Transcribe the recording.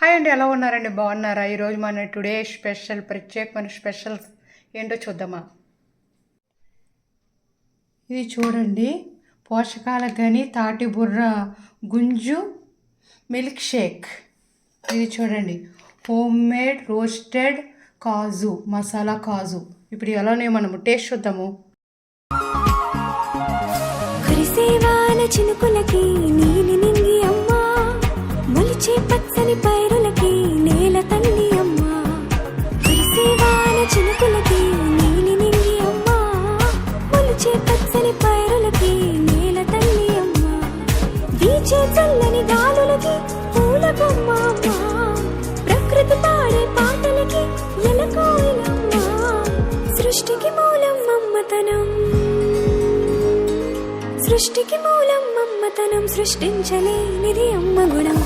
Hi అండి ఎలా ఉన్నారండి? బాగున్నారా? ఈరోజు మన టుడే స్పెషల్ ప్రత్యేకమైన స్పెషల్ ఏంటో చూద్దామా? ఇది చూడండి పోషకాల గని తాటి బుర్ర గుంజు మిల్క్ షేక్. ఇది చూడండి home made roasted kaju masala kaju. ఇప్పుడు ఎలానే మనము టేస్ట్ చూద్దాము. మొలిచే పచ్చని పైరులకి నేల తల్లి అమ్మా. వీచే చల్లని గాలులకి పూల బొమ్మ ప్రకృతి పాడే పాటలకి ఎలకోయిలమ్మా సృష్టికి మూలం మమ్మతనం సృష్టికి మూలం మమ్మతనం సృష్టించలేనిది అమ్మ గుణం.